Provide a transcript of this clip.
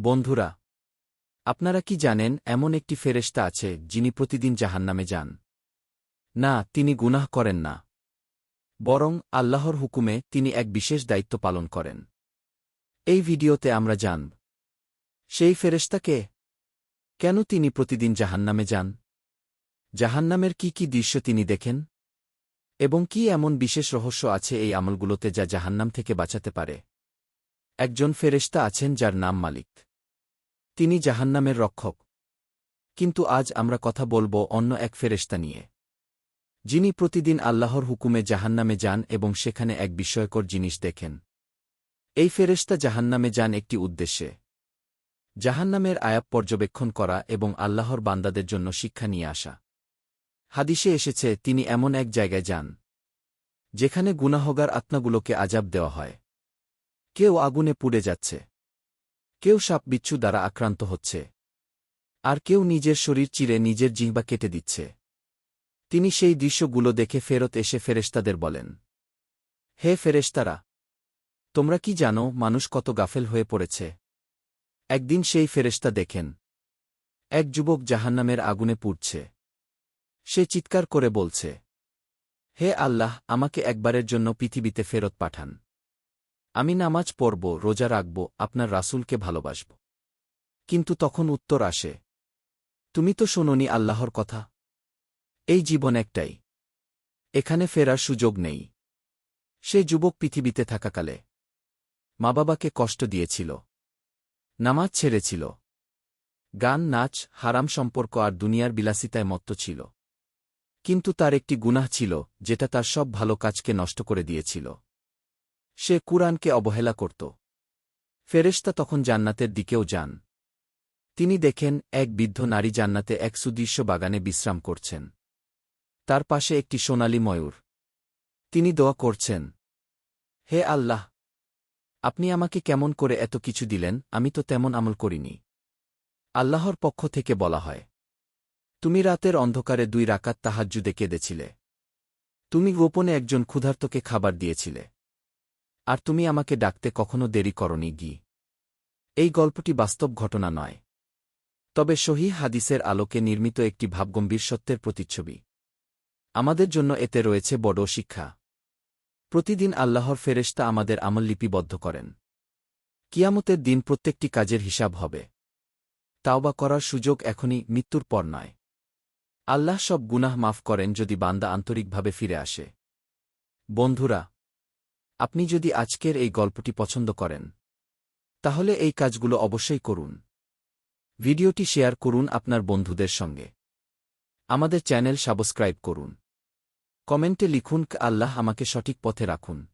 বন্ধুরা, আপনারা কি জানেন, এমন একটি ফেরেশতা আছে, যিনি প্রতিদিন জাহান্নামে যান। না, তিনি গুনাহ করেন না। বরং আল্লাহর হুকুমে তিনি এক বিশেষ দায়িত্ব পালন করেন। এই ভিডিওতে আমরা জানব, সেই ফেরেশতাকে কেন তিনি প্রতিদিন জাহান্নামে যান? জাহান্নামের কি কি দৃশ্য তিনি দেখেন? এবং কি এমন বিশেষ রহস্য আছে এই আমলগুলোতে যা জাহান্নাম থেকে বাঁচাতে পারে? একজন ফেরেশতা আছেন যার নাম মালিক। তিনি জাহান্নামের রক্ষক। কিন্তু আজ আমরা কথা বলব অন্য এক ফেরেশতা নিয়ে। যিনি প্রতিদিন আল্লাহর হুকুমে জাহান্নামে যান এবং সেখানে এক বিস্ময়কর জিনিস দেখেন। এই ফেরেশতা জাহান্নামে যান একটি উদ্দেশ্যে। জাহান্নামের আয়াব পর্যবেক্ষণ করা এবং আল্লাহর বান্দাদের জন্য শিক্ষা নিয়ে আসা। হাদিসে এসেছে, তিনি এমন এক জায়গায় যান, যেখানে গুনাহগার আত্মাগুলোকে আজাব দেওয়া হয়। কেউ আগুনে পুড়ে যাচ্ছে। কেউ সাপ বিচ্ছু দ্বারা আক্রান্ত হচ্ছে। আর কেউ নিজের শরীর চিরে নিজের জিহ্বা কেটে দিচ্ছে। তিনি সেই দৃশ্যগুলো দেখে ফেরত এসে ফেরেশতাদের বলেন, হে ফেরেশতারা, তোমরা কি জানো মানুষ কত গাফেল হয়ে পড়েছে? একদিন সেই ফেরেশতা দেখেন, এক যুবক জাহান্নামের আগুনে পুড়ছে। সে চিৎকার করে বলছে, হে আল্লাহ, আমাকে একবারের জন্য পৃথিবীতে ফেরত পাঠান। আমি নামাজ পড়ব, রোজা রাখব, আপনার রাসূলকে ভালোবাসব। কিন্তু তখন উত্তর আসে, তুমি তো শোনোনি আল্লাহর কথা। এই জীবন একটাই। এখানে ফেরার সুযোগ নেই। সে যুবক পৃথিবীতে থাকাকালে মা বাবাকে কষ্ট দিয়েছিল। নামাজ ছেড়েছিল। গান, নাচ, হারাম সম্পর্ক আর দুনিয়ার বিলাসিতায় মত্ত ছিল। কিন্তু তার একটি গুনাহ ছিল, যেটা তার সব ভালো কাজকে নষ্ট করে দিয়েছিল। সে কুরআনকে অবহেলা করত। ফেরেশতা তখন জান্নাতের দিকেও যান। তিনি দেখেন, এক বৃদ্ধ নারী জান্নাতে এক সুদৃশ্য বাগানে বিশ্রাম করছেন। তার পাশে একটি সোনালী ময়ূর। তিনি দোয়া করছেন, হে আল্লাহ, আপনি আমাকে কেমন করে এত কিছু দিলেন, আমি তো তেমন আমল করিনি। আল্লাহর পক্ষ থেকে বলা হয়, তুমি রাতের অন্ধকারে দুই রাকাত তাহাজ্জুদে কেঁদেছিলে। তুমি গোপনে একজন ক্ষুধার্তকে খাবার দিয়েছিলে। আর তুমি আমাকে ডাকতে কখনো দেরি করনি গি। এই গল্পটি বাস্তব ঘটনা নয়। তবে সহি হাদিসের আলোকে নির্মিত একটি ভাবগম্ভীর সত্যের প্রতিচ্ছবি। আমাদের জন্য এতে রয়েছে বড় শিক্ষা। প্রতিদিন আল্লাহর ফেরেশতা আমাদের আমল লিপিবদ্ধ করেন। কিয়ামতের দিন প্রত্যেকটি কাজের হিসাব হবে। তাওবা করার সুযোগ এখনই মৃত্যুর পর নয়। আল্লাহ সব গুনাহ মাফ করেন যদি বান্দা আন্তরিকভাবে ফিরে আসে। বন্ধুরা আপনি যদি আজকের এই গল্পটি পছন্দ করেন, তাহলে এই কাজগুলো অবশ্যই করুন। ভিডিওটি শেয়ার করুন আপনার বন্ধুদের সঙ্গে। আমাদের চ্যানেল সাবস্ক্রাইব করুন। কমেন্টে লিখুন আল্লাহ আমাকে সঠিক পথে রাখুন।